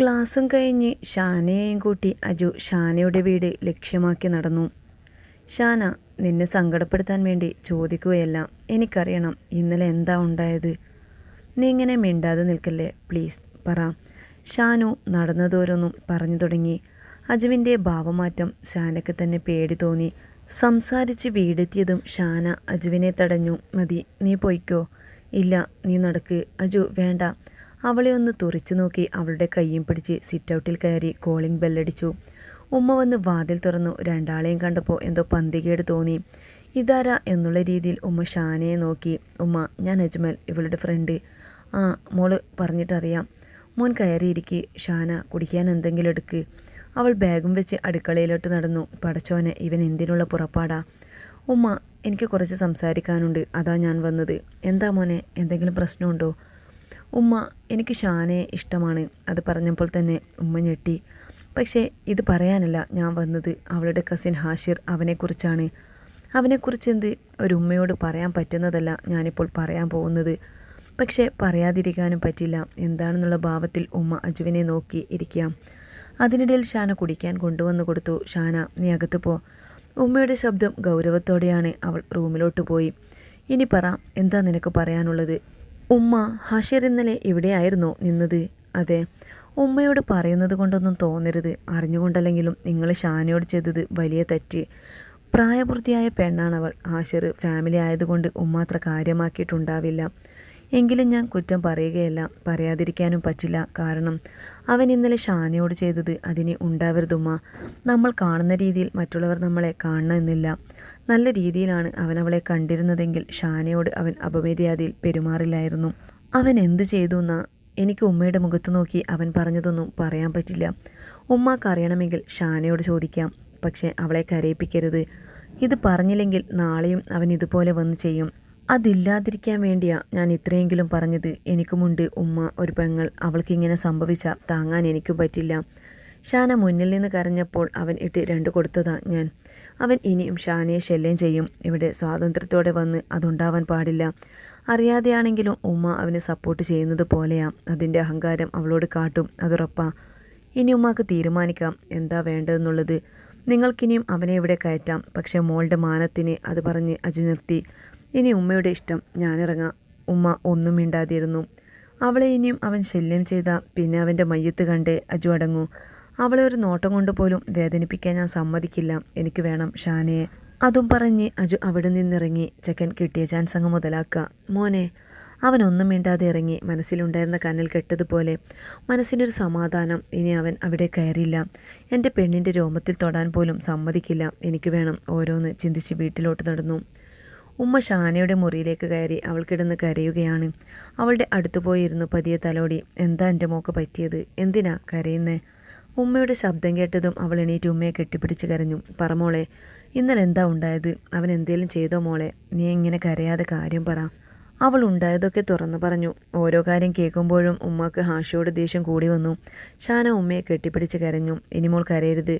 ക്ലാസ്സും കഴിഞ്ഞ് ഷാനയെയും കൂട്ടി അജു ഷാനയുടെ വീട് ലക്ഷ്യമാക്കി നടന്നു. ഷാന നിന്നെ സങ്കടപ്പെടുത്താൻ വേണ്ടി ചോദിക്കുകയല്ല. എനിക്കറിയണം ഇന്നലെ എന്താ ഉണ്ടായത്. നീ ഇങ്ങനെ മിണ്ടാതെ നിൽക്കല്ലേ? പ്ലീസ് പറ. ഷാനു നടന്നതോരൊന്നും പറഞ്ഞു തുടങ്ങി. അജുവിന്റെ ഭാവമാറ്റം ഷാനയ്ക്ക് തന്നെ പേടി തോന്നി. സംസാരിച്ച് വീടെത്തിയതും ഷാന അജുവിനെ തടഞ്ഞു. മതി നീ പൊയ്ക്കോ. ഇല്ല നീ നടക്ക്. അജു വേണ്ട. അവളെ ഒന്ന് തുറച്ചു നോക്കി അവളുടെ കൈയും പിടിച്ച് സിറ്റൗട്ടിൽ കയറി കോളിംഗ് ബെല്ലടിച്ചു ഉമ്മ വന്ന് വാതിൽ തുറന്നു. രണ്ടാളെയും കണ്ടപ്പോൾ എന്തോ പന്തികേട് തോന്നി. ഇതാരാ എന്നുള്ള രീതിയിൽ ഉമ്മ ഷാനയെ നോക്കി. ഉമ്മ ഞാൻ അജ്മൽ ഇവളുടെ ഫ്രണ്ട് ആ മോൾ പറഞ്ഞിട്ടറിയാം. മോൻ കയറിയിരിക്കെ. ഷാന കുടിക്കാൻ എന്തെങ്കിലും എടുക്ക്. അവൾ ബാഗും വെച്ച് അടുക്കളയിലോട്ട് നടന്നു. പടച്ചോനെ ഇവൻ എന്തിനുള്ള പുറപ്പാടാ. ഉമ്മ എനിക്ക് കുറച്ച് സംസാരിക്കാനുണ്ട്. അതാ ഞാൻ വന്നത്. എന്താ മോനെ എന്തെങ്കിലും പ്രശ്നമുണ്ടോ? ഉമ്മ എനിക്ക് ഷാനെ ഇഷ്ടമാണ്. അത് പറഞ്ഞപ്പോൾ തന്നെ ഉമ്മ ഞെട്ടി. പക്ഷേ ഇത് പറയാനല്ല ഞാൻ വന്നത്. അവളുടെ കസിൻ ഹാഷിർ അവനെക്കുറിച്ചാണ്. അവനെക്കുറിച്ച് എന്ത് ഒരു ഉമ്മയോട് പറയാൻ പറ്റുന്നതല്ല ഞാനിപ്പോൾ പറയാൻ പോകുന്നത്. പക്ഷേ പറയാതിരിക്കാനും പറ്റില്ല. എന്താണെന്നുള്ള ഭാവത്തിൽ ഉമ്മ അജുവിനെ നോക്കി ഇരിക്കാം. അതിനിടയിൽ ഷാന കുടിക്കാൻ കൊണ്ടുവന്നു കൊടുത്തു. ഷാന നീ അകത്ത് പോ. ഉമ്മയുടെ ശബ്ദം ഗൗരവത്തോടെയാണ് അവൾ റൂമിലോട്ട് പോയി. ഇനി പറ എന്താ നിനക്ക് പറയാനുള്ളത്? ഉമ്മ ഹഷർ ഇന്നലെ എവിടെയായിരുന്നു നിന്നത്? അതെ. ഉമ്മയോട് പറയുന്നത് കൊണ്ടൊന്നും തോന്നരുത്. അറിഞ്ഞുകൊണ്ടല്ലെങ്കിലും നിങ്ങൾ ഷാനയോട് ചെയ്തത് വലിയ തെറ്റ്. പ്രായപൂർത്തിയായ പെണ്ണാണവൾ ഹാഷിർ. ഫാമിലി ആയതുകൊണ്ട് ഉമ്മ അത്ര കാര്യമാക്കിയിട്ടുണ്ടാവില്ല. എങ്കിലും ഞാൻ കുറ്റം പറയുകയല്ല പറയാതിരിക്കാനും പറ്റില്ല. കാരണം അവൻ ഇന്നലെ ഷാനയോട് ചെയ്തത് അതിന് ഉണ്ടാവരുതുമ്മ. നമ്മൾ കാണുന്ന രീതിയിൽ മറ്റുള്ളവർ നമ്മളെ കാണണമെന്നില്ല നല്ല രീതിയിലാണ് അവൻ അവളെ കണ്ടിരുന്നതെങ്കിൽ ഷാനയോട് അവൻ അപമര്യാദയിൽ പെരുമാറില്ലായിരുന്നു. അവൻ എന്ത് ചെയ്തു എന്നാ? എനിക്ക് ഉമ്മയുടെ മുഖത്ത് നോക്കി അവൻ പറഞ്ഞതൊന്നും പറയാൻ പറ്റില്ല. ഉമ്മാക്കറിയണമെങ്കിൽ ഷാനയോട് ചോദിക്കാം. പക്ഷേ അവളെ കരയിപ്പിക്കരുത്. ഇത് പറഞ്ഞില്ലെങ്കിൽ നാളെയും അവൻ ഇതുപോലെ വന്ന് ചെയ്യും. അതില്ലാതിരിക്കാൻ വേണ്ടിയാ ഞാൻ ഇത്രയെങ്കിലും പറഞ്ഞത്. എനിക്കുമുണ്ട് ഉമ്മ ഒരു പെങ്ങൾ. അവൾക്കിങ്ങനെ സംഭവിച്ചാൽ താങ്ങാൻ എനിക്കും പറ്റില്ല. ഷാന മുന്നിൽ നിന്ന് കരഞ്ഞപ്പോൾ അവൻ ഇട്ട് രണ്ട് കൊടുത്തതാ ഞാൻ. അവൻ ഇനിയും ഷാനയെ ശല്യം ചെയ്യും. ഇവിടെ സ്വാതന്ത്ര്യത്തോടെ വന്ന് അതുണ്ടാവാൻ പാടില്ല. അറിയാതെയാണെങ്കിലും ഉമ്മ അവന് സപ്പോർട്ട് ചെയ്യുന്നത് പോലെയാ. അതിന്റെ അഹങ്കാരം അവളോട് കാട്ടും. അതുറപ്പാ. ഇനി ഉമ്മാക്ക് തീരുമാനിക്കാം. എന്താ വേണ്ടതെന്നുള്ളത്. നിങ്ങൾക്കിനിയും അവനെ ഇവിടെ കയറ്റാം. പക്ഷേ മോളുടെ മാനത്തിന് അത് പറഞ്ഞ് അജി നിർത്തി. ഇനി ഉമ്മയുടെ ഇഷ്ടം ഞാനിറങ്ങാം. ഉമ്മ ഒന്നും മിണ്ടാതിരുന്നു. അവളെ ഇനിയും അവൻ ശല്യം ചെയ്ത പിന്നെ അവന്റെ മയ്യത്ത് കണ്ടേ അജു അടങ്ങൂ. അവളെ ഒരു നോട്ടം കൊണ്ട് പോലും വേദനിപ്പിക്കാൻ ഞാൻ സമ്മതിക്കില്ല. എനിക്ക് വേണം ഷാനയെ. അതും പറഞ്ഞ് അജു അവിടെ നിന്നിറങ്ങി ചെക്കൻ കിട്ടിയ ചാൻസ് അങ്ങ് മുതലാക്കുക. മോനെ അവനൊന്നും മിണ്ടാതെ ഇറങ്ങി മനസ്സിലുണ്ടായിരുന്ന കണ്ണിൽ കെട്ടതുപോലെ മനസ്സിനൊരു സമാധാനം ഇനി അവൻ അവിടെ കയറിയില്ല. എന്റെ പെണ്ണിന്റെ രോമത്തിൽ തൊടാൻ പോലും സമ്മതിക്കില്ല. എനിക്ക് വേണം ഓരോന്ന് ചിന്തിച്ച് വീട്ടിലോട്ട് നടന്നു. ഉമ്മ ഷാനയുടെ മുറിയിലേക്ക് കയറി അവൾ കിടന്ന് കരയുകയാണ്. അവളുടെ അടുത്ത് പോയിരുന്നു പതിയെ തലോടി. എന്താ എന്റെ മോക്ക് പറ്റിയത്? എന്തിനാ കരയുന്നേ? ഉമ്മയുടെ ശബ്ദം കേട്ടതും അവൾ എണീറ്റ് ഉമ്മയെ കെട്ടിപ്പിടിച്ച് കരഞ്ഞു. പറമോളെ ഇന്നലെ എന്താ ഉണ്ടായത്? അവൻ എന്തേലും ചെയ്തോ മോളെ? നീ ഇങ്ങനെ കരയാതെ കാര്യം പറ. അവൾ ഉണ്ടായതൊക്കെ തുറന്നു പറഞ്ഞു. ഓരോ കാര്യം കേൾക്കുമ്പോഴും ഉമ്മക്ക് ഹാഷിയോട് ദേഷ്യം കൂടി വന്നു. ഷാന ഉമ്മയെ കെട്ടിപ്പിടിച്ച് കരഞ്ഞു. ഇനി മോൾ കരയരുത്.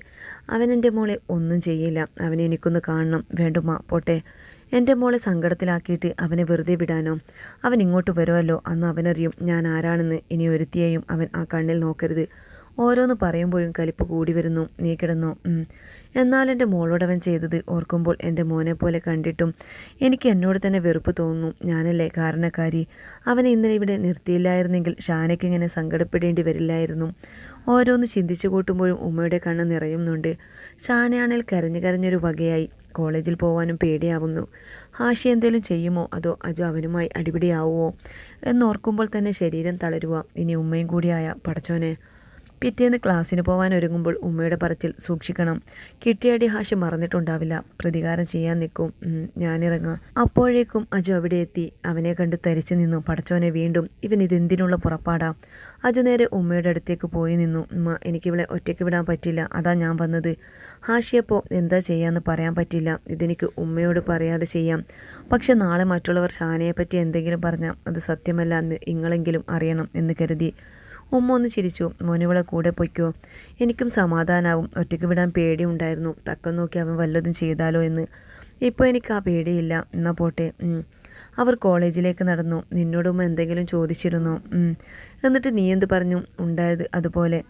അവൻ എന്റെ മോളെ ഒന്നും ചെയ്യില്ല. അവനെ എനിക്കൊന്ന് കാണണം. വേണ്ടുമ്മ പോട്ടെ. എന്റെ മോളെ സങ്കടത്തിലാക്കിയിട്ട് അവനെ വെറുതെ വിടാനോ? അവൻ ഇങ്ങോട്ട് വരുമല്ലോ. അന്ന് അവനറിയും ഞാൻ ആരാണെന്ന്. ഇനി ഒരുത്തിയെയും അവൻ ആ കണ്ണിൽ നോക്കരുത്. ഓരോന്ന് പറയുമ്പോഴും കലിപ്പ് കൂടി വരുന്നു. നീ കിടന്നു? എന്നാൽ എന്റെ മോളോടവൻ ചെയ്തത് ഓർക്കുമ്പോൾ എന്റെ മോനെ പോലെ കണ്ടിട്ടും എനിക്ക് എന്നോട് തന്നെ വെറുപ്പ് തോന്നുന്നു. ഞാനല്ലേ കാരണക്കാരി? അവനെ ഇന്നലെ ഇവിടെ നിർത്തിയില്ലായിരുന്നെങ്കിൽ ഷാനയ്ക്ക് ഇങ്ങനെ സങ്കടപ്പെടേണ്ടി വരില്ലായിരുന്നു. ഓരോന്ന് ചിന്തിച്ചു കൂട്ടുമ്പോഴും ഉമ്മയുടെ കണ്ണ് നിറയുന്നുണ്ട്. ഷാനയാണേൽ കരഞ്ഞു കരഞ്ഞൊരു വകയായി. കോളേജിൽ പോകാനും പേടിയാവുന്നു. ഹാഷി എന്തെങ്കിലും ചെയ്യുമോ? അതോ അജു അവനുമായി അടിപിടിയാവുമോ എന്നോർക്കുമ്പോൾ തന്നെ ശരീരം തളരുക ഇനി ഉമ്മയും കൂടിയായ പടച്ചോനെ. പിറ്റേന്ന് ക്ലാസ്സിന് പോകാൻ ഒരുങ്ങുമ്പോൾ ഉമ്മയുടെ പറച്ചിൽ സൂക്ഷിക്കണം. കിട്ടിയടി ഹാഷ് മറന്നിട്ടുണ്ടാവില്ല. പ്രതികാരം ചെയ്യാൻ നിൽക്കും. ഞാനിറങ്ങാം. അപ്പോഴേക്കും അജു അവിടെ എത്തി. അവനെ കണ്ട് തരിച്ചു നിന്നു. പടച്ചോനെ വീണ്ടും. ഇവൻ ഇതെന്തിനുള്ള പുറപ്പാടാ? അജു നേരെ ഉമ്മയുടെ അടുത്തേക്ക് പോയി നിന്നു. ഉമ്മ എനിക്കിവിടെ ഒറ്റയ്ക്ക് വിടാൻ പറ്റില്ല. അതാ ഞാൻ വന്നത്. ഹാഷിയപ്പോൾ എന്താ ചെയ്യാന്ന് പറയാൻ പറ്റില്ല. ഇതെനിക്ക് ഉമ്മയോട് പറയാതെ ചെയ്യാം. പക്ഷെ നാളെ മറ്റുള്ളവർ ഷാനയെപ്പറ്റി എന്തെങ്കിലും പറഞ്ഞാൽ അത് സത്യമല്ല. എന്ന് ഇങ്ങളെങ്കിലും അറിയണം എന്ന് കരുതി. ഉമ്മ ഒന്ന് ചിരിച്ചു. മോനിവളെ കൂടെ പൊയ്ക്കോ. എനിക്കും സമാധാനാവും. ഒറ്റയ്ക്ക് വിടാൻ പേടിയുണ്ടായിരുന്നു. തക്കം നോക്കി അവൻ വല്ലതും ചെയ്താലോ എന്ന്. ഇപ്പോൾ എനിക്ക് ആ പേടിയില്ല. എന്നാൽ പോട്ടെ. അവർ കോളേജിലേക്ക് നടന്നു. നിന്നോട് എന്തെങ്കിലും ചോദിച്ചിരുന്നോ? എന്നിട്ട് നീ എന്ത് പറഞ്ഞു? ഉണ്ടായത് അതുപോലെ.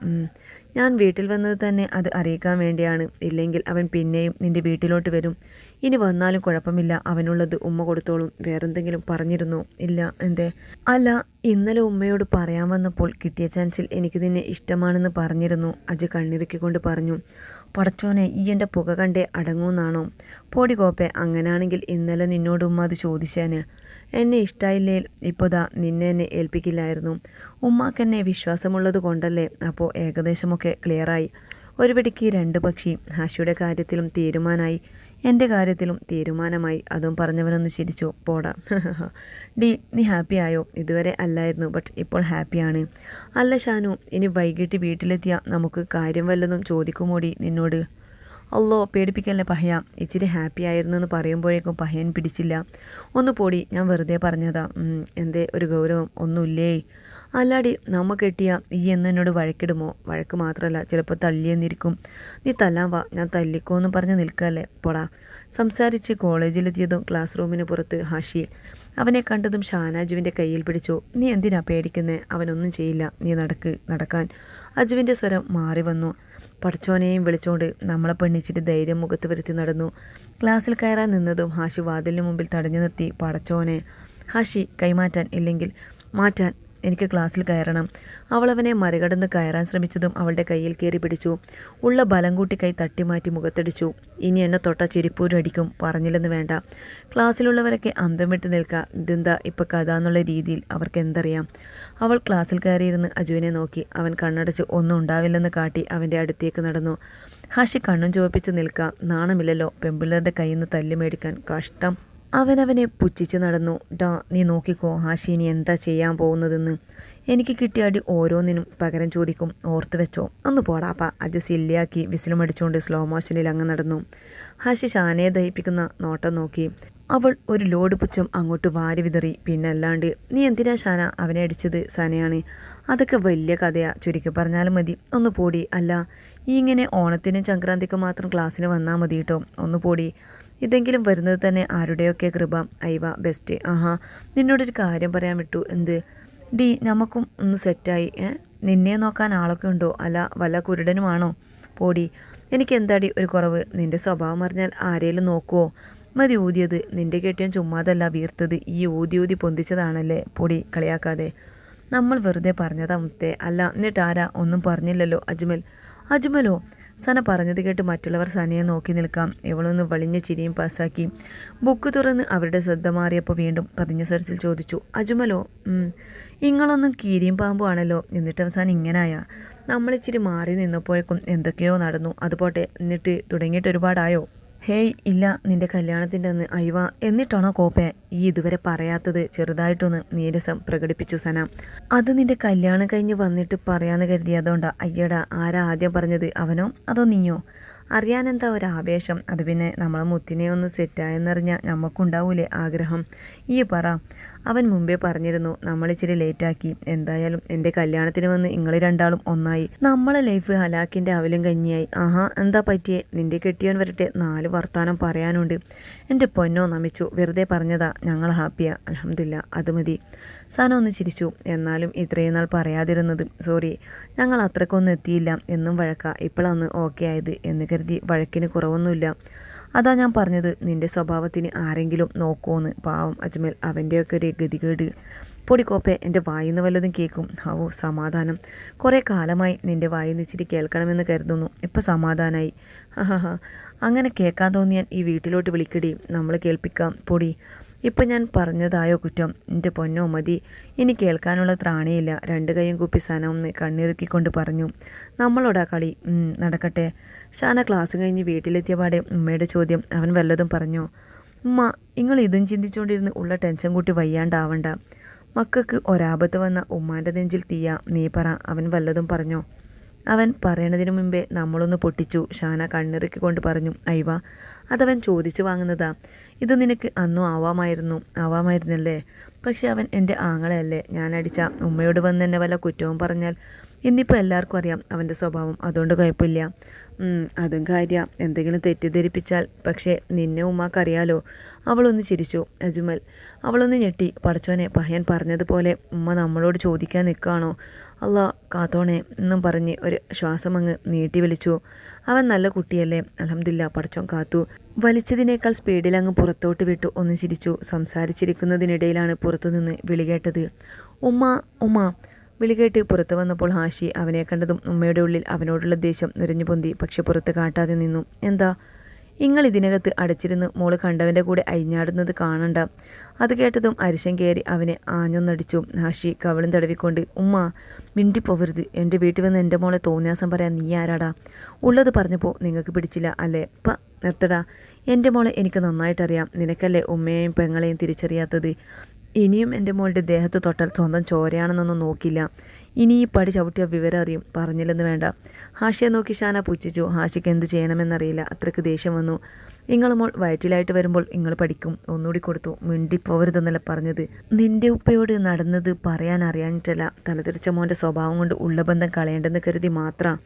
ഞാൻ വീട്ടിൽ വന്നത് തന്നെ അത് അറിയിക്കാൻ വേണ്ടിയാണ്. ഇല്ലെങ്കിൽ അവൻ പിന്നെയും നിന്റെ വീട്ടിലോട്ട് വരും. ഇനി വന്നാലും കുഴപ്പമില്ല. അവനുള്ളത് ഉമ്മ കൊടുത്തോളും. വേറെന്തെങ്കിലും പറഞ്ഞിരുന്നു? ഇല്ല. എന്തേ? അല്ല ഇന്നലെ ഉമ്മയോട് പറയാൻ വന്നപ്പോൾ കിട്ടിയ ചാൻസിൽ എനിക്ക് നിന്നെ ഇഷ്ടമാണെന്ന് പറഞ്ഞിരുന്നു. അജ് കണ്ണിറുക്കിക്കൊണ്ട് പറഞ്ഞു പടച്ചോനെ ഈ എന്റെ പുക കണ്ടേ അടങ്ങൂന്നാണോ? പോടി കോപ്പെ അങ്ങനാണെങ്കിൽ ഇന്നലെ നിന്നോട് ഉമ്മ അത് ചോദിച്ചേന്. എന്നെ ഇഷ്ടമായില്ലേ ഇപ്പോൾ ദാ നിന്നെ എന്നെ ഏൽപ്പിക്കില്ലായിരുന്നു. ഉമ്മാക്കെന്നെ വിശ്വാസമുള്ളത് കൊണ്ടല്ലേ അപ്പോൾ ഏകദേശമൊക്കെ ക്ലിയറായി. ഒരു പിടിക്ക് രണ്ട് പക്ഷി. ഹാഷിയുടെ കാര്യത്തിലും തീരുമാനമായി എന്റെ കാര്യത്തിലും തീരുമാനമായി. അതും പറഞ്ഞവനൊന്ന് ചിരിച്ചു. പോടാ. ഡി നീ ഹാപ്പി ആയോ? ഇതുവരെ അല്ലായിരുന്നു ബട്ട് ഇപ്പോൾ ഹാപ്പിയാണ് അല്ല ഷാനു ഇനി വൈകിട്ട് വീട്ടിലെത്തിയ നമുക്ക് കാര്യം വല്ലതും ചോദിക്കുമോടി നിന്നോട്? അല്ലോ പേടിപ്പിക്കല്ലേ പഹയ? ഇച്ചിരി ഹാപ്പി ആയിരുന്നു എന്ന് പറയുമ്പോഴേക്കും പഹയൻ പിടിച്ചില്ല. ഒന്ന് പോടി ഞാൻ വെറുതെ പറഞ്ഞതാ. എന്തേ ഒരു ഗൗരവം? ഒന്നുമില്ലേ? അല്ലാടി നമ്മ കെട്ടിയ ഈ എന്ന് എന്നോട് വഴക്കിടുമോ? വഴക്ക് മാത്രമല്ല ചിലപ്പോൾ തള്ളിയെന്നിരിക്കും. നീ തല്ലാൻ വാ ഞാൻ തല്ലിക്കോ എന്ന് പറഞ്ഞ് നിൽക്കല്ലേ? പോടാ. സംസാരിച്ച് കോളേജിലെത്തിയതും ക്ലാസ് റൂമിന് പുറത്ത് ഹാഷി അവനെ കണ്ടതും ഷാനാജുവിന്റെ കയ്യിൽ പിടിച്ചു. നീ എന്തിനാ പേടിക്കുന്നേ? അവനൊന്നും ചെയ്യില്ല. നീ നടക്ക് നടക്കാൻ. അജുവിന്റെ സ്വരം മാറി വന്നു. പഠിച്ചോനെയും വിളിച്ചോണ്ട് നമ്മളെ പെണ്ണിച്ചിട്ട് ധൈര്യം മുഖത്ത് വരുത്തി നടന്നു. ക്ലാസ്സിൽ കയറാൻ നിന്നതും ഹാഷി വാതിലിന് മുമ്പിൽ തടഞ്ഞു നിർത്തി പടച്ചോനെ ഹാഷി കൈമാറ്റാൻ ഇല്ലെങ്കിൽ മാറ്റാൻ എനിക്ക് ക്ലാസ്സിൽ കയറണം. അവൾ അവനെ മറികടന്ന് കയറാൻ ശ്രമിച്ചതും അവളുടെ കയ്യിൽ കയറി പിടിച്ചു. ഉള്ള ബലം കൂട്ടി കൈ തട്ടിമാറ്റി മുഖത്തടിച്ചു. ഇനി എന്നെ തൊട്ട ചെരിപ്പൂരും അടിക്കും. പറഞ്ഞില്ലെന്ന് വേണ്ട. ക്ലാസ്സിലുള്ളവരൊക്കെ അന്തം വിട്ട് നിൽക്കുക ഇതെന്താ ഇപ്പം കഥ എന്നുള്ള രീതിയിൽ അവർക്ക് എന്തറിയാം? അവൾ ക്ലാസ്സിൽ കയറിയിരുന്ന് അജുവിനെ നോക്കി. അവൻ കണ്ണടച്ച് ഒന്നും ഉണ്ടാവില്ലെന്ന് കാട്ടി അവന്റെ അടുത്തേക്ക് നടന്നു. ഹാഷി കണ്ണും ചുവപ്പിച്ച് നിൽക്കാം. നാണമില്ലല്ലോ. പെമ്പിള്ളേരുടെ കയ്യിൽ നിന്ന് തല്ലി മേടിക്കാൻ കഷ്ടം. അവനവനെ പുച്ഛിച്ചു നടന്നു ഡാ നീ നോക്കിക്കോ ഹാഷിനി എന്താ ചെയ്യാൻ പോകുന്നതെന്ന്? എനിക്ക് കിട്ടിയ അടി ഓരോന്നിനും പകരം ചോദിക്കും ഓർത്തു വെച്ചോ. ഒന്ന് പോടാപ്പ അജു സില്ലിയാക്കി വിസിലുമടിച്ചുകൊണ്ട് സ്ലോ മോഷനിൽ അങ്ങ് നടന്നു. ഹാഷി ഷാനയെ ദഹിപ്പിക്കുന്ന നോട്ടം നോക്കി. അവൾ ഒരു ലോഡ് പുച്ഛം അങ്ങോട്ട് വാരി വിതറി. പിന്നല്ലാണ്ട് നീ എന്തിനാ ഷാന അവനെ അടിച്ചത് സനയാണ്? അതൊക്കെ വലിയ കഥയാ ചുരുക്കി പറഞ്ഞാലും മതി. ഒന്ന് പോടി അല്ല ഈ ഇങ്ങനെ ഓണത്തിനും സംക്രാന്തിക്കും മാത്രം ക്ലാസ്സിന് വന്നാൽ മതി കേട്ടോ ഒന്ന് പോടി. ഇതെങ്കിലും വരുന്നത് തന്നെ ആരുടെയൊക്കെ കൃപ? ഐവ ബെസ്റ്റ്. ആഹാ നിന്നോടൊരു കാര്യം പറയാൻ വിട്ടു. എന്ത്? ഡി നമുക്കും ഒന്ന് സെറ്റായി. നിന്നെ നോക്കാൻ ആളൊക്കെ ഉണ്ടോ? അല്ല വല്ല കുരുടനുമാണോ? പോടി എനിക്ക് എന്താടി ഒരു കുറവ്? നിന്റെ സ്വഭാവം അറിഞ്ഞാൽ ആരേലും നോക്കുവോ? മതി ഊതിയത്. നിന്റെ കെട്ടിയൻ ചുമ്മാതല്ല വീർത്തത്. ഈ ഊതി ഊതി പൊന്തിച്ചതാണല്ലേ? പൊടി കളിയാക്കാതെ. നമ്മൾ വെറുതെ പറഞ്ഞതാ മുത്തേ. അല്ല എന്നിട്ടാരാ? ഒന്നും പറഞ്ഞില്ലല്ലോ അജ്മൽ. അജ്മലോ? സന പറഞ്ഞത് കേട്ട് മറ്റുള്ളവർ സനയെ നോക്കി നിൽക്കാം. ഇവളൊന്ന് വളിഞ്ഞ ചിരിയും പാസ്സാക്കി. ബുക്ക് തുറന്ന് അവരുടെ ശ്രദ്ധ മാറിയപ്പോൾ വീണ്ടും പതിഞ്ഞ സ്വരത്തിൽ ചോദിച്ചു അജുമലോ. ഇങ്ങളൊന്നും കീരിയും പാമ്പു ആണല്ലോ. എന്നിട്ട് അവസാനം ഇങ്ങനായ? നമ്മളിച്ചിരി മാറി നിന്നപ്പോഴേക്കും എന്തൊക്കെയോ നടന്നു. അതുപോട്ടെ എന്നിട്ട് തുടങ്ങിയിട്ട് ഒരുപാടായോ? ഹേയ് ഇല്ല നിന്റെ കല്യാണത്തിന്റെ അന്ന് അയവ എന്നിട്ടാണോ കോപ്പെ? ഈ ഇതുവരെ പറയാത്തത് ചെറുതായിട്ടൊന്ന് നീരസം പ്രകടിപ്പിച്ചു സന. അത് നിന്റെ കല്യാണം കഴിഞ്ഞ് വന്നിട്ട് പറയാന്ന് കരുതി അതുകൊണ്ടാ. അയ്യടാ ആരാ ആദ്യം പറഞ്ഞത് അവനോ? അതോ നീയോ? അറിയാനെന്താ ഒരു ആവേശം അത് പിന്നെ നമ്മളെ മുത്തിനെ ഒന്ന് സെറ്റായെന്നറിഞ്ഞാൽ നമുക്കുണ്ടാവൂലേ ആഗ്രഹം? ഈ പറ. അവൻ മുമ്പേ പറഞ്ഞിരുന്നു നമ്മൾ നമ്മളിച്ചിരി ലേറ്റാക്കി എന്തായാലും എന്റെ കല്യാണത്തിന് വന്ന് നിങ്ങൾ രണ്ടാളും ഒന്നായി. നമ്മളെ ലൈഫ് ഹലാക്കിന്റെ അവലും കഞ്ഞിയായി. ആഹാ എന്താ പറ്റിയേ? നിന്റെ കെട്ടിയവൻ വരട്ടെ. നാല് വർത്താനം പറയാനുണ്ട്. എന്റെ പൊന്നോ നമിച്ചു. വെറുതെ പറഞ്ഞതാ ഞങ്ങൾ ഹാപ്പിയാ അലഹമില്ല അത് മതി. സന ഒന്ന് ചിരിച്ചു. എന്നാലും ഇത്രയും നാൾ പറയാതിരുന്നത് സോറി ഞങ്ങൾ അത്രക്കൊന്നും എത്തിയില്ല. എന്നും വഴക്ക. ഇപ്പോഴാണ് ഓക്കെ ആയത്. എന്ന് കരുതി വഴക്കിന് കുറവൊന്നുമില്ല. അതാ ഞാൻ പറഞ്ഞത് നിന്റെ സ്വഭാവത്തിന് ആരെങ്കിലും നോക്കുമോന്ന് പാവം അജ്മൽ അവന്റെയൊക്കെ ഒരു ഗതികേട്. പൊടിക്കോപ്പെ എന്റെ വായിന്ന് വല്ലതും കേൾക്കും ഹവോ സമാധാനം. കുറേ കാലമായി നിന്റെ വായിന്ന് ഇച്ചിരി കേൾക്കണമെന്ന് കരുതുന്നു. ഇപ്പം സമാധാനമായി അങ്ങനെ കേൾക്കാൻ തോന്നിയാൽ ഈ വീട്ടിലോട്ട് വിളിക്കടി. നമ്മൾ കേൾപ്പിക്കാം. പൊടി ഇപ്പം ഞാൻ പറഞ്ഞതായോ കുറ്റം? എന്റെ പൊന്നോ മതി. ഇനി കേൾക്കാനുള്ള ത്രാണിയില്ല. രണ്ട് കൈയും കുപ്പി സനമെന്ന് കണ്ണിറുക്കിക്കൊണ്ട് പറഞ്ഞു. നമ്മളോടാ കളി? നടക്കട്ടെ. ഷാന ക്ലാസ് കഴിഞ്ഞ് വീട്ടിലെത്തിയ പാടെ ഉമ്മയുടെ ചോദ്യം അവൻ വല്ലതും പറഞ്ഞു? ഉമ്മ നിങ്ങൾ ഇതും ചിന്തിച്ചുകൊണ്ടിരുന്ന് ഉള്ള ടെൻഷൻ കൂട്ടി വയ്യാണ്ടാവണ്ട. മക്കൾക്ക് ഒരാപത്ത് വന്ന ഉമ്മാന്റെ നെഞ്ചിൽ തീയ. നീ പറ അവൻ വല്ലതും പറഞ്ഞു? അവൻ പറയണതിനു മുമ്പേ നമ്മളൊന്ന് പൊട്ടിച്ചു. ഷാന കണ്ണിറുക്കിക്കൊണ്ട് പറഞ്ഞു. അയ്വ അതവൻ ചോദിച്ചു വാങ്ങുന്നതാ. ഇത് നിനക്ക് അന്നും ആവാമായിരുന്നു. ആവാമായിരുന്നല്ലേ? പക്ഷെ അവൻ എന്റെ ആങ്ങളെയല്ലേ? ഞാൻ അടിച്ച ഉമ്മയോട് വന്ന് എന്നെ വല്ല കുറ്റവും പറഞ്ഞാൽ ഇന്നിപ്പോൾ എല്ലാവർക്കും അറിയാം അവന്റെ സ്വഭാവം. അതുകൊണ്ട് കുഴപ്പമില്ല. അതും കാര്യം. എന്തെങ്കിലും തെറ്റിദ്ധരിപ്പിച്ചാൽ. പക്ഷേ നിന്നെ ഉമ്മാക്കറിയാലോ? അവളൊന്ന് ചിരിച്ചു. അജ്മൽ അവളൊന്ന് ഞെട്ടി. പടച്ചോനെ പഹയൻ പറഞ്ഞതുപോലെ ഉമ്മ നമ്മളോട് ചോദിക്കാൻ നിൽക്കുകയാണോ? അല്ല കാത്തോണേ എന്നും പറഞ്ഞ് ഒരു ശ്വാസം അങ്ങ് നീട്ടി വലിച്ചു അവൻ നല്ല കുട്ടിയല്ലേ? അലഹമില്ല പടച്ചോൻ കാത്തു. വലിച്ചതിനേക്കാൾ സ്പീഡിൽ അങ്ങ് പുറത്തോട്ട് വിട്ടു. ഒന്ന് ചിരിച്ചു. സംസാരിച്ചിരിക്കുന്നതിനിടയിലാണ് പുറത്തുനിന്ന് വിളി കേട്ടത്. ഉമ്മ ഉമ്മ. വിളി കേട്ട് പുറത്തു വന്നപ്പോൾ ഹാഷി അവനെ കണ്ടതും ഉമ്മയുടെ ഉള്ളിൽ അവനോടുള്ള ദേഷ്യം നിറഞ്ഞു പൊന്തി. പക്ഷെ പുറത്ത് കാട്ടാതെ നിന്നു. എന്താ? ഇങ്ങൾ ഇതിനകത്ത് അടച്ചിരുന്ന് മോൾ കണ്ടവന്റെ കൂടെ അഴിഞ്ഞാടുന്നത് കാണണ്ട. അത് കേട്ടതും അരിശം കയറി അവനെ ആഞ്ഞൊന്നടിച്ചു. ഹാഷി കവളും തടവിക്കൊണ്ട് ഉമ്മ മിണ്ടിപ്പോവരുത്. എന്റെ വീട്ടിൽ വന്ന് എന്റെ മോളെ തോന്നിയാസം പറയാൻ നീ ആരാടാ? ഉള്ളത് പറഞ്ഞപ്പോൾ നിങ്ങൾക്ക് പിടിച്ചില്ല അല്ലേ? പ നിർത്തടാ. എന്റെ മോളെ എനിക്ക് നന്നായിട്ടറിയാം. നിനക്കല്ലേ ഉമ്മയെയും പെങ്ങളെയും തിരിച്ചറിയാത്തത്? ഇനിയും എന്റെ മോളുടെ ദേഹത്ത് തൊട്ടാൽ സ്വന്തം ചോരയാണെന്നൊന്നും നോക്കില്ല. ഇനി ഈ പടി ചവിട്ടിയ വിവരം അറിയും. പറഞ്ഞില്ലെന്ന് വേണ്ട. ഹാഷിയെ നോക്കി ഷാന പുച്ഛിച്ചു. ഹാഷിക്ക് എന്ത് ചെയ്യണമെന്നറിയില്ല. അത്രയ്ക്ക് ദേഷ്യം വന്നു. നിങ്ങൾ മോൾ വയറ്റിലായിട്ട് വരുമ്പോൾ നിങ്ങൾ പഠിക്കും. ഒന്നുകൂടി കൊടുത്തു. മിണ്ടിപ്പോവരുതെന്നല്ല പറഞ്ഞത്. നിന്റെ ഉപ്പയോട് നടന്നത് പറയാൻ അറിയാഞ്ഞിട്ടല്ല. തലതിരിച്ച മോന്റെ സ്വഭാവം കൊണ്ട് ഉള്ള ബന്ധം കളയേണ്ടെന്ന് കരുതി മാത്രം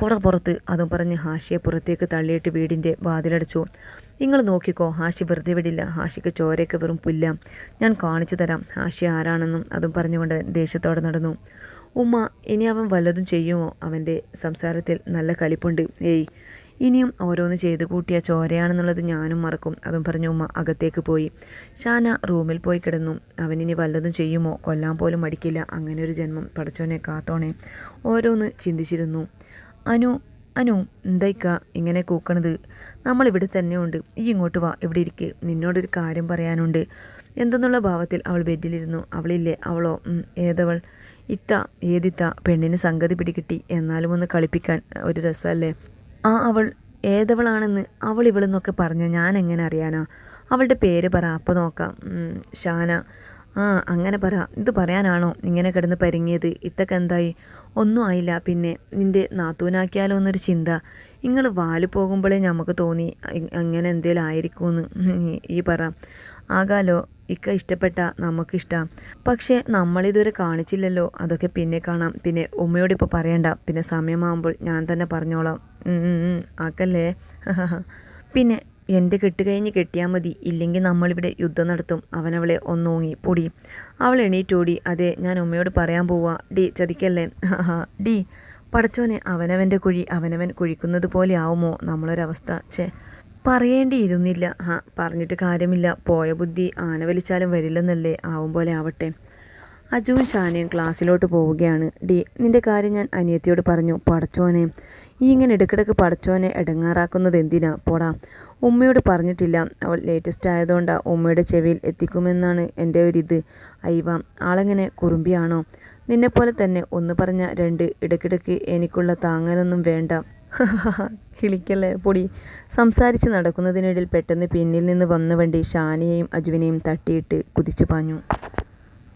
പുറ പുറത്ത് അതും പറഞ്ഞ് ഹാഷിയെ പുറത്തേക്ക് തള്ളിയിട്ട് വീടിന്റെ വാതിലടച്ചു. നിങ്ങൾ നോക്കിക്കോ. ഹാഷി വെറുതെ വിടില്ല. ഹാഷിക്ക് ചോരയൊക്കെ വെറും പുല്ല. ഞാൻ കാണിച്ചു തരാം. ഹാഷി ആരാണെന്നും അതും പറഞ്ഞുകൊണ്ട് ദേഷ്യത്തോടെ നടന്നു. ഉമ്മ ഇനി അവൻ വല്ലതും ചെയ്യുമോ? അവന്റെ സംസാരത്തിൽ നല്ല കലിപ്പുണ്ട്. ഏയ് ഇനിയും ഓരോന്ന് ചെയ്ത് കൂട്ടിയ ചോരയാണെന്നുള്ളത് ഞാനും മറക്കും. അതും പറഞ്ഞു ഉമ്മ അകത്തേക്ക് പോയി. ഷാന റൂമിൽ പോയി കിടന്നു. അവനിനി വല്ലതും ചെയ്യുമോ? കൊല്ലാൻ പോലും മടിക്കില്ല. അങ്ങനെ ഒരു ജന്മം പടച്ചോനെ കാത്തോണേ. ഓരോന്ന് ചിന്തിച്ചിരുന്നു. അനു അനു എന്തായിക്ക? ഇങ്ങനെ കൂക്കണത്. നമ്മളിവിടെ തന്നെയുണ്ട് ഈ ഇങ്ങോട്ട് വാ. ഇവിടെ ഇരിക്ക്. നിന്നോടൊരു കാര്യം പറയാനുണ്ട്. എന്തെന്നുള്ള ഭാവത്തിൽ അവൾ ബെഡിലിരുന്നു. അവളില്ലേ? അവളോ? ഏതവൾ? ഇത്ത ഏതിത്ത പെണ്ണിന് സംഗതി പിടികിട്ടി. എന്നാലും ഒന്ന് കളിപ്പിക്കാൻ ഒരു രസമല്ലേ? ആ അവൾ ഏതവളാണെന്ന് അവൾ ഇവളെന്നൊക്കെ പറഞ്ഞ ഞാൻ എങ്ങനെ അറിയാനാ? അവളുടെ പേര് പറ അപ്പോൾ നോക്കാം. ഷാന. ആ അങ്ങനെ പറ. ഇത് പറയാനാണോ? ഇങ്ങനെ കിടന്ന് പരിങ്ങിയത്. ഇത്തൊക്കെ എന്തായി? ഒന്നും ആയില്ല. പിന്നെ നിന്റെ നാത്തൂനാക്കിയാലോ എന്നൊരു ചിന്ത. നിങ്ങൾ വാൽ പോകുമ്പോഴേ നമുക്ക് തോന്നി അങ്ങനെ എന്തേലും ആയിരിക്കുമെന്ന് ഈ പറ. ആകാലോ? ഇക്ക ഇഷ്ടപ്പെട്ട നമുക്കിഷ്ടം. പക്ഷേ നമ്മളിതുവരെ കാണിച്ചില്ലല്ലോ. അതൊക്കെ പിന്നെ കാണാം. പിന്നെ ഉമ്മയോട് ഇപ്പോൾ പറയണ്ട. പിന്നെ സമയമാകുമ്പോൾ ഞാൻ തന്നെ പറഞ്ഞോളാം. ആക്കല്ലേ? പിന്നെ എന്റെ കെട്ടുകഴിഞ്ഞ് കെട്ടിയാൽ മതി. ഇല്ലെങ്കിൽ നമ്മളിവിടെ യുദ്ധം നടത്തും. അവനവളെ ഒന്നോങ്ങി. പൊടി. അവൾ എണീറ്റോടി. അതെ ഞാൻ ഉമ്മയോട് പറയാൻ പോവാ. ഡി ചതിക്കല്ലേ? ഡി പടച്ചോനെ അവനവന്റെ കുഴി അവനവൻ കുഴിക്കുന്നത് പോലെ ആവുമോ? നമ്മളൊരവസ്ഥ. ഛേ. പറയേണ്ടിയിരുന്നില്ല. ആ പറഞ്ഞിട്ട് കാര്യമില്ല. പോയ ബുദ്ധി ആന വലിച്ചാലും വരില്ലെന്നല്ലേ ആവും പോലെ ആവട്ടെ. അജുവും ഷാനയും ക്ലാസ്സിലോട്ട് പോവുകയാണ്. ഡി നിന്റെ കാര്യം ഞാൻ അനിയത്തിയോട് പറഞ്ഞു. പടച്ചോനെ ഈ ഇങ്ങനെ ഇടയ്ക്കിടയ്ക്ക് പടച്ചോനെ ഇടങ്ങാറാക്കുന്നത് എന്തിനാ? പോടാ. ഉമ്മയോട് പറഞ്ഞിട്ടില്ല. അവൾ ലേറ്റസ്റ്റ് ആയതുകൊണ്ടാണ് ഉമ്മയുടെ ചെവിയിൽ എത്തിക്കുമെന്നാണ് എന്റെ ഒരിത്. അയ്യവ ആളെങ്ങനെ കുറുമ്പിയാണോ? നിന്നെപ്പോലെ തന്നെ ഒന്ന് പറഞ്ഞ രണ്ട് ഇടയ്ക്കിടയ്ക്ക് എനിക്കുള്ള താങ്ങലൊന്നും വേണ്ട. കിളിക്കല്ലേ പൊടി. സംസാരിച്ച് നടക്കുന്നതിനിടയിൽ പെട്ടെന്ന് പിന്നിൽ നിന്ന് വന്ന വണ്ടി ഷാനിയെയും അജുവിനെയും തട്ടിയിട്ട് കുതിച്ചു പാഞ്ഞു.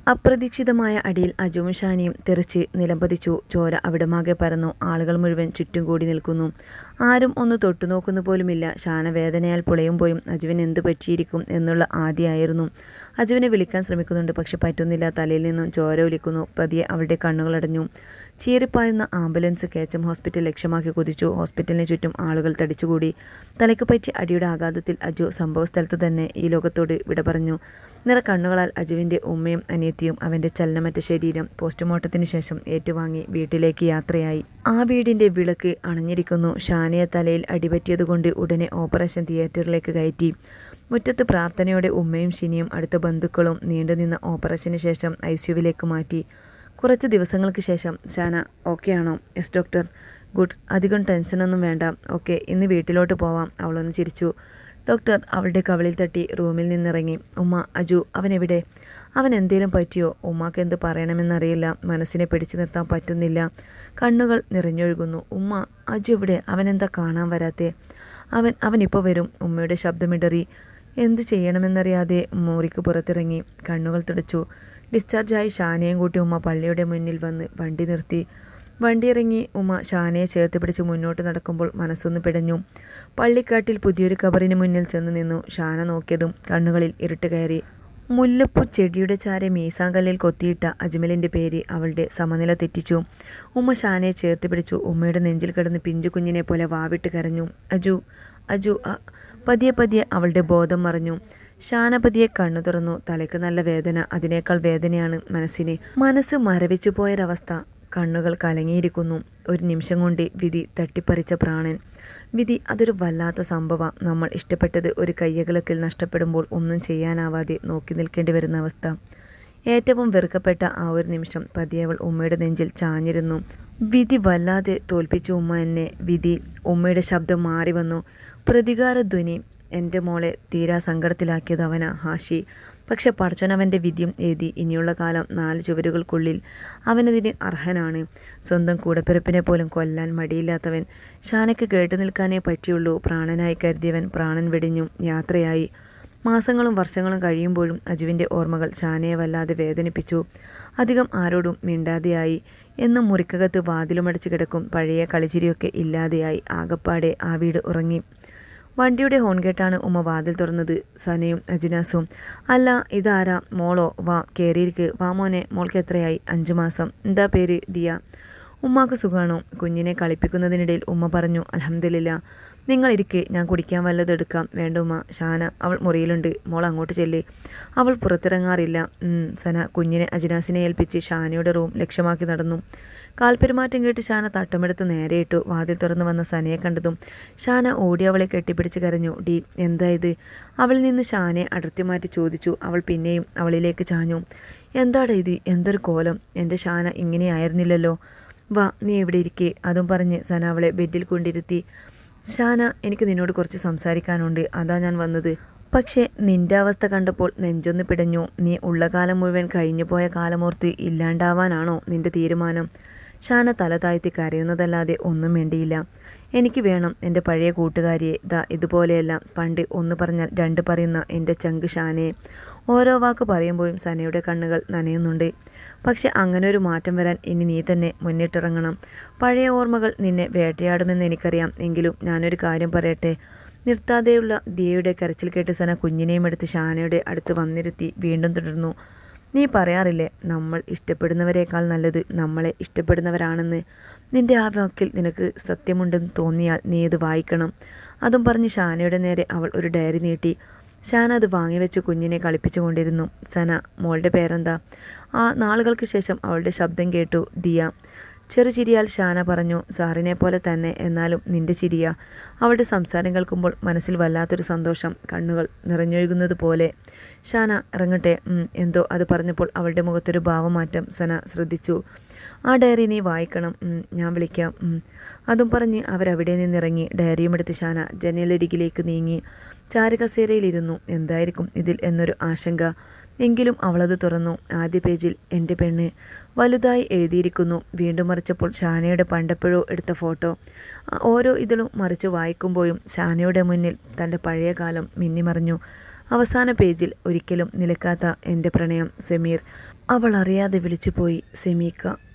അപ്രതീക്ഷിതമായ അടിയിൽ അജുവും ഷാനിയും തെറിച്ച് നിലംപതിച്ചു. ചോര അവിടമാകെ പരന്നു. ആളുകൾ മുഴുവൻ ചുറ്റും കൂടി നിൽക്കുന്നു. ആരും ഒന്ന് തൊട്ടു നോക്കുന്നു പോലുമില്ല. ഷാന വേദനയാൽ പുളയുമ്പോഴും അജുവിന് എന്ത് പറ്റിയിരിക്കും എന്നുള്ള ആദ്യമായിരുന്നു അജുവിനെ വിളിക്കാൻ ശ്രമിക്കുന്നുണ്ട്. പക്ഷെ പറ്റുന്നില്ല. തലയിൽ നിന്നും ചോര ഒലിക്കുന്നു. പതിയെ അവളുടെ കണ്ണുകളടഞ്ഞു ചീറിപ്പായുന്ന ആംബുലൻസ് കേച്ചം ഹോസ്പിറ്റൽ ലക്ഷ്യമാക്കി കുതിച്ചു. ഹോസ്പിറ്റലിന് ചുറ്റും ആളുകൾ തടിച്ചുകൂടി. തലയ്ക്ക് പറ്റി അടിയുടെ ആഘാതത്തിൽ അജു സംഭവസ്ഥലത്ത് തന്നെ ഈ ലോകത്തോട് വിട പറഞ്ഞു. നിറ കണ്ണുകളാൽ അജുവിന്റെ ഉമ്മയും അനിയത്തിയും അവന്റെ ചലനമറ്റ ശരീരം പോസ്റ്റ്മോർട്ടത്തിന് ശേഷം ഏറ്റുവാങ്ങി വീട്ടിലേക്ക് യാത്രയായി. ആ വീടിന്റെ വിളക്ക് അണഞ്ഞിരിക്കുന്നു. ഷാനിയ തലയിൽ അടിപറ്റിയതുകൊണ്ട് ഉടനെ ഓപ്പറേഷൻ തിയേറ്ററിലേക്ക് കയറ്റി. മുറ്റത്ത് പ്രാർത്ഥനയോടെ ഉമ്മയും ഷിനിയും അടുത്ത ബന്ധുക്കളും നീണ്ടുനിന്ന ഓപ്പറേഷന് ശേഷം ഐ സിയുവിലേക്ക് മാറ്റി. കുറച്ച് ദിവസങ്ങൾക്ക് ശേഷം ഷാന ഓക്കെ ആണോ? Yes doctor. ഗുഡ്. അധികം ടെൻഷനൊന്നും വേണ്ട. ഓക്കെ ഇന്ന് വീട്ടിലോട്ട് പോവാം. അവളൊന്ന് ചിരിച്ചു. ഡോക്ടർ അവളുടെ കവളിൽ തട്ടി റൂമിൽ നിന്നിറങ്ങി. ഉമ്മ അജു അവനെവിടെ? അവൻ എന്തേലും പറ്റിയോ? ഉമ്മാക്ക് എന്ത് പറയണമെന്നറിയില്ല. മനസ്സിനെ പിടിച്ചു നിർത്താൻ പറ്റുന്നില്ല. കണ്ണുകൾ നിറഞ്ഞൊഴുകുന്നു. ഉമ്മ അജു അവൻ അവനെന്താ കാണാൻ വരാത്തെ? അവൻ അവനിപ്പോൾ വരും. ഉമ്മയുടെ ശബ്ദമിടറി. എന്ത് ചെയ്യണമെന്നറിയാതെ മുറിക്ക് പുറത്തിറങ്ങി. കണ്ണുകൾ തുടച്ചു. ഡിസ്ചാർജായി ഷാനയും കൂട്ടി ഉമ്മ പള്ളിയുടെ മുന്നിൽ വന്ന് വണ്ടി നിർത്തി. വണ്ടി ഇറങ്ങി ഉമ്മ ഷാനയെ ചേർത്ത് പിടിച്ച് മുന്നോട്ട് നടക്കുമ്പോൾ മനസ്സൊന്ന് പിടഞ്ഞു. പള്ളിക്കാട്ടിൽ പുതിയൊരു കബറിന് മുന്നിൽ ചെന്ന് നിന്നു ഷാന നോക്കിയതും കണ്ണുകളിൽ ഇരുട്ട് കയറി. മുല്ലപ്പൂ ചെടിയുടെ ചാരെ മീസാങ്കല്ലിൽ കൊത്തിയിട്ട അജ്മലിന്റെ പേര് അവളുടെ സമനില തെറ്റിച്ചു. ഉമ്മ ഷാനയെ ചേർത്ത് പിടിച്ചു. ഉമ്മയുടെ നെഞ്ചിൽ കിടന്ന് പിഞ്ചു കുഞ്ഞിനെ പോലെ വാവിട്ട് കരഞ്ഞു. അജു അജു പതിയെ പതിയെ അവളുടെ ബോധം മറഞ്ഞു. ഷാന പതിയെ കണ്ണു തുറന്നു. തലയ്ക്ക് നല്ല വേദന. അതിനേക്കാൾ വേദനയാണ് മനസ്സിന്. മനസ്സ് മരവിച്ചു പോയൊരവസ്ഥ. കണ്ണുകൾ കലങ്ങിയിരിക്കുന്നു. ഒരു നിമിഷം കൊണ്ട് വിധി തട്ടിപ്പറിച്ച പ്രാണൻ. വിധി അതൊരു വല്ലാത്ത സംഭവം. നമ്മൾ ഇഷ്ടപ്പെട്ടത് ഒരു കയ്യകലത്തിൽ നഷ്ടപ്പെടുമ്പോൾ ഒന്നും ചെയ്യാനാവാതെ നോക്കി നിൽക്കേണ്ടി വരുന്ന അവസ്ഥ. ഏറ്റവും വെറുക്കപ്പെട്ട ആ ഒരു നിമിഷം പതിയവൾ ഉമ്മയുടെ നെഞ്ചിൽ ചാഞ്ഞിരുന്നു. വിധി വല്ലാതെ തോൽപ്പിച്ചു ഉമ്മ എന്നെ. വിധി ഉമ്മയുടെ ശബ്ദം മാറി വന്നു. പ്രതികാര ധ്വനി. എന്റെ മോളെ തീരാ സങ്കടത്തിലാക്കിയത് അവനാ ഹാഷി. പക്ഷെ പടച്ചോനവന്റെ വിധിയും എഴുതി ഇനിയുള്ള കാലം നാല് ചുവരുകൾക്കുള്ളിൽ അവനതിന് അർഹനാണ്. സ്വന്തം കൂടപ്പിറപ്പിനെ പോലും കൊല്ലാൻ മടിയില്ലാത്തവൻ ഷാനയ്ക്ക് കേട്ടു നിൽക്കാനേ പറ്റിയുള്ളൂ. പ്രാണനായി കരുതിയവൻ പ്രാണൻ വെടിഞ്ഞു യാത്രയായി. മാസങ്ങളും വർഷങ്ങളും കഴിയുമ്പോഴും അജുവിന്റെ ഓർമ്മകൾ ഷാനയെ വല്ലാതെ വേദനിപ്പിച്ചു. അധികം ആരോടും മിണ്ടാതെയായി. എന്നും മുറിക്കകത്ത് വാതിലുമടച്ച് കിടക്കും. പഴയ കളിച്ചിരിയൊക്കെ ഇല്ലാതെയായി. ആകപ്പാടെ ആ വീട് ഉറങ്ങി. വണ്ടിയുടെ ഹോൺ കേട്ടാണ് ഉമ്മ വാതിൽ തുറന്നത്. സനയും അജിനാസും അല്ല ഇതാരാ? മോളോ? വാ കയറിയിരിക്ക് വാ മോനെ മോൾക്ക് എത്രയായി? അഞ്ച് മാസം. എന്താ പേര്? ദിയ. ഉമ്മാക്ക് സുഖാണോ? കുഞ്ഞിനെ കളിപ്പിക്കുന്നതിനിടയിൽ ഉമ്മ പറഞ്ഞു അലഹമില്ല നിങ്ങൾ ഞാൻ കുടിക്കാൻ വല്ലത് എടുക്കാം. വേണ്ട ഉമ്മ. ഷാന അവൾ മുറിയിലുണ്ട്. മോൾ അങ്ങോട്ട് ചെല്ല്. അവൾ പുറത്തിറങ്ങാറില്ല. സന കുഞ്ഞിനെ അജിനാസിനെ ഏൽപ്പിച്ച് ഷാനയുടെ റൂം ലക്ഷ്യമാക്കി നടന്നു. കാൽപ്പെരുമാറ്റം കേട്ട് ഷാന തട്ടമെടുത്ത് നേരെയിട്ടു വാതിൽ തുറന്നു വന്ന സനയെ കണ്ടതും ഷാന ഓടി അവളെ കെട്ടിപ്പിടിച്ച് കരഞ്ഞു. ഡി എന്താ ഇത്? അവളിൽ നിന്ന് ഷാനെ അടർത്തി മാറ്റി ചോദിച്ചു. അവൾ പിന്നെയും അവളിലേക്ക് ചാഞ്ഞു. എന്താടാ ഇത്? എന്തൊരു കോലം? എന്റെ ഷാന ഇങ്ങനെയായിരുന്നില്ലല്ലോ വാ നീ ഇവിടെ ഇരിക്കേ. അതും പറഞ്ഞ് സന അവളെ ബെഡിൽ കൊണ്ടിരുത്തി. ഷാന എനിക്ക് നിന്നോട് കുറച്ച് സംസാരിക്കാനുണ്ട്. അതാ ഞാൻ വന്നത്. പക്ഷേ നിന്റെ അവസ്ഥ കണ്ടപ്പോൾ നെഞ്ചൊന്ന് പിടഞ്ഞു. നീ ഉള്ള കാലം മുഴുവൻ കഴിഞ്ഞു പോയ കാലമോർത്ത് ഇല്ലാണ്ടാവാനാണോ നിന്റെ തീരുമാനം? ഷാന തല താഴ്ത്തി കരയുന്നതല്ലാതെ ഒന്നും വേണ്ടിയില്ല എനിക്ക് വേണം എന്റെ പഴയ കൂട്ടുകാരിയെ. ദാ ഇതുപോലെയല്ല പണ്ട് ഒന്ന് പറഞ്ഞാൽ രണ്ട് പറയുന്ന എന്റെ ചങ്ക് ഷാനയെ. ഓരോ വാക്ക് പറയുമ്പോഴും സനയുടെ കണ്ണുകൾ നനയുന്നുണ്ട്. പക്ഷെ അങ്ങനെ ഒരു മാറ്റം വരാൻ ഇനി നീ തന്നെ മുന്നിട്ടിറങ്ങണം. പഴയ ഓർമ്മകൾ നിന്നെ വേട്ടയാടുമെന്ന് എനിക്കറിയാം. എങ്കിലും ഞാനൊരു കാര്യം പറയട്ടെ. നിർത്താതെയുള്ള ദിയയുടെ കരച്ചിൽ കേട്ട് സന കുഞ്ഞിനെയും എടുത്ത് ഷാനയുടെ അടുത്ത് വന്നിരുത്തി വീണ്ടും തുടർന്നു. നീ പറയാറില്ലേ നമ്മൾ ഇഷ്ടപ്പെടുന്നവരേക്കാൾ നല്ലത് നമ്മളെ ഇഷ്ടപ്പെടുന്നവരാണെന്ന്? നിന്റെ ആ വാക്കിൽ നിനക്ക് സത്യമുണ്ടെന്ന് തോന്നിയാൽ നീ ഇത് വായിക്കണം. അതും പറഞ്ഞ് ഷാനയുടെ നേരെ അവൾ ഒരു ഡയറി നീട്ടി. ഷാന അത് വാങ്ങിവെച്ച് കുഞ്ഞിനെ കളിപ്പിച്ചുകൊണ്ടിരുന്നു സന മോളുടെ പേരെന്താ? ആ നാളുകൾക്ക് ശേഷം അവളുടെ ശബ്ദം കേട്ടു ദിയ. ചെറുചിരിയാൽ ഷാന പറഞ്ഞു സാറിനെ പോലെ തന്നെ എന്നാലും നിന്റെ ചിരിയ അവളുടെ സംസാരം കേൾക്കുമ്പോൾ മനസ്സിൽ വല്ലാത്തൊരു സന്തോഷം കണ്ണുകൾ നിറഞ്ഞൊഴുകുന്നത് പോലെ. ഷാന ഇറങ്ങട്ടെ എന്തോ അത് പറഞ്ഞപ്പോൾ അവളുടെ മുഖത്തൊരു ഭാവമാറ്റം സന ശ്രദ്ധിച്ചു. ആ ഡയറി നീ വായിക്കണം ഞാൻ വിളിക്കാം അതും പറഞ്ഞ് അവരവിടെ നിന്നിറങ്ങി. ഡയറിയും എടുത്ത് ഷാന ജനലരികിലേക്ക് നീങ്ങി. ചാരകസേരയിലിരുന്നു. എന്തായിരിക്കും ഇതിൽ എന്നൊരു ആശങ്ക. എങ്കിലും അവളത് തുറന്നു. ആദ്യ പേജിൽ എന്റെ പെണ്ണ് വലുതായി എഴുതിയിരിക്കുന്നു. വീണ്ടും മറിച്ചപ്പോൾ ഷാനയുടെ പണ്ടപ്പോഴോ എടുത്ത ഫോട്ടോ. ഓരോ ഇതിലും മറിച്ച് വായിക്കുമ്പോഴും ഷാനയുടെ മുന്നിൽ തന്റെ പഴയ കാലം മിന്നിമറിഞ്ഞു. അവസാന പേജിൽ ഒരിക്കലും നിലക്കാത്ത എന്റെ പ്രണയം സെമീർ. അവൾ അറിയാതെ വിളിച്ചുപോയി സെമീക്ക